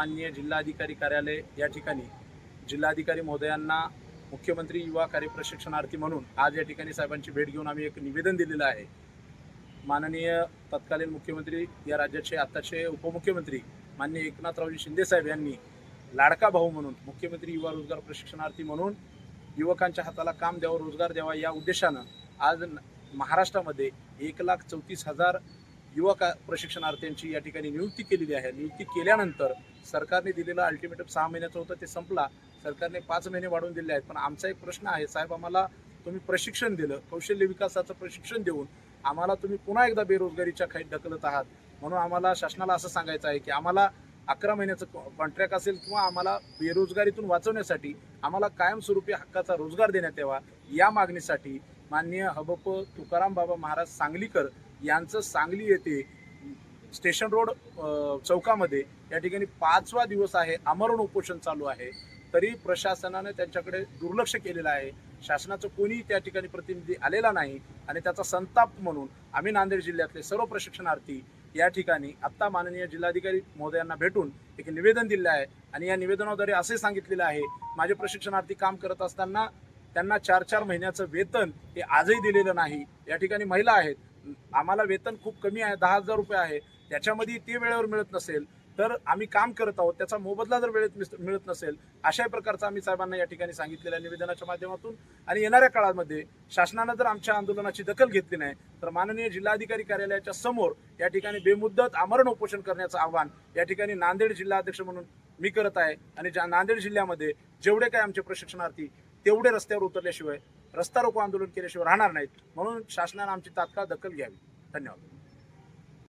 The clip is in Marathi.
माननीय जिल्हाधिकारी कार्यालय या ठिकाणी जिल्हाधिकारी महोदयांना मुख्यमंत्री युवा कार्य प्रशिक्षणार्थी म्हणून आज या ठिकाणी साहेबांची भेट घेऊन आम्ही एक निवेदन दिलेलं आहे. माननीय तत्कालीन मुख्यमंत्री या राज्याचे आताचे उपमुख्यमंत्री माननीय एकनाथरावजी शिंदे साहेब यांनी लाडका भाऊ म्हणून मुख्यमंत्री युवा रोजगार प्रशिक्षणार्थी म्हणून युवकांच्या हाताला काम द्यावं रोजगार द्यावा या उद्देशानं आज महाराष्ट्रामध्ये एक लाख चौतीस हजार युवक प्रशिक्षणार्थ्यांची या ठिकाणी नियुक्ती केलेली आहे. नियुक्ती केल्यानंतर सरकारने दिलेलं अल्टिमेटम सहा महिन्याचं होतं ते संपला. सरकारने पाच महिने वाढवून दिले आहेत. पण आमचा एक प्रश्न आहे साहेब आम्हाला तुम्ही प्रशिक्षण दिलं कौशल्य विकासाचं प्रशिक्षण देऊन आम्हाला तुम्ही पुन्हा एकदा बेरोजगारीच्या खाईत ढकलत आहात. म्हणून आम्हाला शासनाला असं सांगायचं आहे की आम्हाला अकरा महिन्याचं कॉन्ट्रॅक्ट असेल किंवा आम्हाला बेरोजगारीतून वाचवण्यासाठी आम्हाला कायमस्वरूपी हक्काचा रोजगार देण्यात यावा या मागणीसाठी माननीय हबप तुकाराम बाबा महाराज सांगलीकर यांचं सांगली येथे स्टेशन रोड चौकामध्ये या ठिकाणी पाचवा दिवस आहे. आमरण उपोषण चालू आहे. तरी प्रशासनाने त्यांच्याकडे दुर्लक्ष केलेलं आहे. शासनाचं कोणीही त्या ठिकाणी प्रतिनिधी आलेला नाही आणि त्याचा संताप म्हणून आम्ही नांदेड जिल्ह्यातले सर्व प्रशिक्षणार्थी या ठिकाणी आत्ता माननीय जिल्हाधिकारी महोदयांना भेटून एक निवेदन दिलं आहे आणि या निवेदनाद्वारे असे सांगितलेलं आहे माझे प्रशिक्षणार्थी काम करत असताना त्यांना चार चार महिन्याचं वेतन हे आजही दिलेलं नाही. या ठिकाणी महिला आहेत आम्हाला वेतन खूप कमी आहे दहा हजार रुपये आहे. त्याच्यामध्ये ते वेळेवर मिळत नसेल तर आम्ही काम करत आहोत. त्याचा मोबदला जर वेळेत मिळत नसेल अशा प्रकारचा आम्ही साहेबांना या ठिकाणी सांगितलेल्या निवेदनाच्या माध्यमातून. आणि येणाऱ्या काळामध्ये शासनानं जर आमच्या आंदोलनाची दखल घेतली नाही तर माननीय जिल्हाधिकारी कार्यालयाच्या समोर या ठिकाणी बेमुद्दत आमरण उपोषण करण्याचं आव्हान या ठिकाणी नांदेड जिल्हा अध्यक्ष म्हणून मी करत आहे. आणि ज्या नांदेड जिल्ह्यामध्ये जेवढे काही आमचे प्रशिक्षणार्थी तेवढे रस्त्यावर उतरल्याशिवाय रस्ता रोको आंदोलन केल्याशिवाय राहणार नाहीत. म्हणून शासनानं आमची तात्काळ दखल घ्यावी. धन्यवाद.